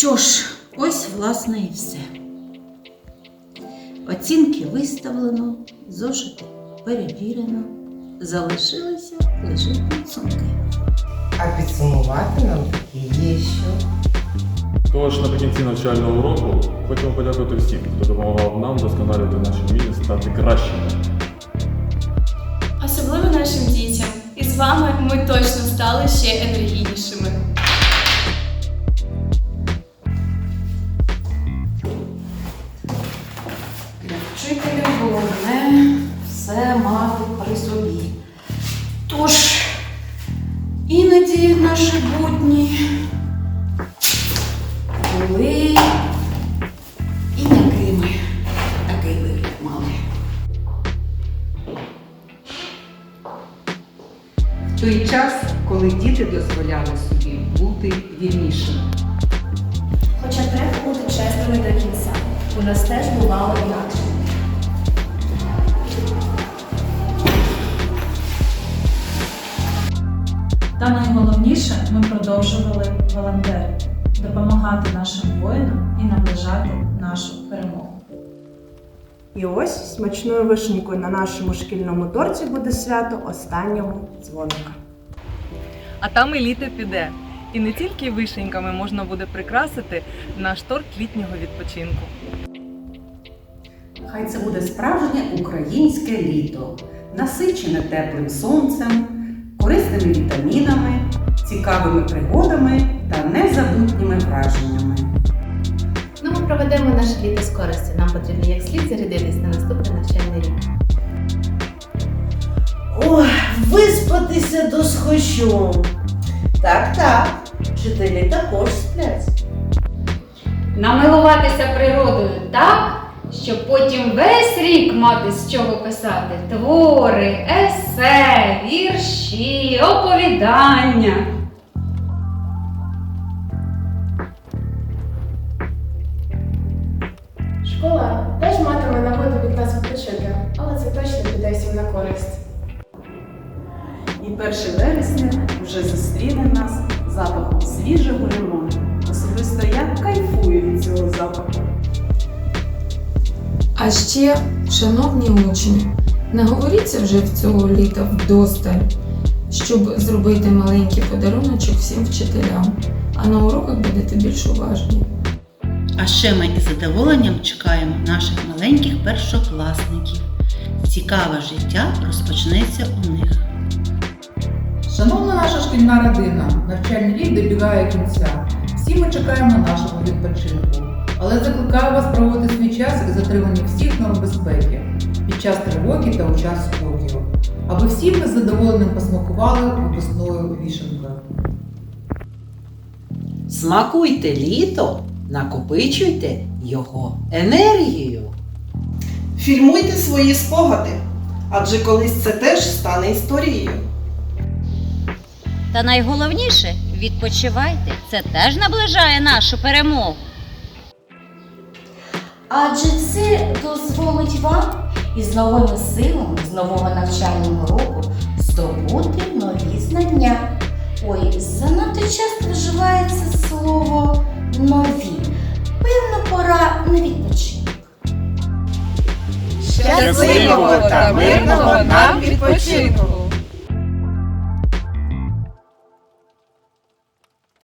Що ж, ось власне і все. Оцінки виставлено, зошити перевірено. Залишилися лише підсумки. А підсумувати нам є що. Тож наприкінці навчального року хочемо подякувати всім, хто допомагав нам вдосконалювати наші вміння стати кращими. Особливо нашим дітям. І з вами ми точно стали ще енергійнішими. Головне все мати при собі. Тож, іноді наші будні були і якими такий вигляд мали. В той час, коли діти дозволяли собі бути вільнішими. Хоча треба бути чесними до кінця. У нас теж бувало інакше. Найголовніше, ми продовжували волонтерити, допомагати нашим воїнам і наближати нашу перемогу. І ось смачною вишенькою на нашому шкільному торті буде свято останнього дзвоника. А там і літо піде. І не тільки вишеньками можна буде прикрасити наш торт літнього відпочинку. Хай це буде справжнє українське літо, насичене теплим сонцем, корисними вітамінами, цікавими пригодами та незабутніми враженнями. Ну, ми проведемо наше літо з користю. Нам потрібно як слід зарядитись на наступний навчальний рік. Ой, виспатися до схочу. Так, так, вчителі також сплять. намилуватися природою так, щоб потім весь рік мати з чого писати твори, есе, вірші, оповідання. Школа теж матиме нагоду від нас відпочити, але це точно піде всім на користь. І 1 вересня вже зустріне нас запахом свіжого лимону. Особисто я кайфую від цього запаху. А ще, шановні учні, не говоріться вже в цього літа вдосталь, щоб зробити маленький подаруночок всім вчителям, а на уроках будете більш уважні. А ще ми із задоволенням чекаємо наших маленьких першокласників. Цікаве життя розпочнеться у них. Шановна наша шкільна родина, навчальний рік добігає кінця. Всі ми чекаємо нашого відпочинку. Але закликаю вас проводити свій час із дотриманням всіх норм безпеки час тривоги та у час спокою, аби всі ми з задоволенням посмакували випускною вішенкою. Смакуйте літо, накопичуйте його енергію. Фільмуйте свої спогади, адже колись це теж стане історією. Та найголовніше відпочивайте. Це теж наближає нашу перемогу. Адже це дозволить вам із новими силами з нового навчального року здобути нові знання. Ой, занадто часто вживається слово нові. Певно, пора на відпочинок. Щасливого та мирного нам відпочинку!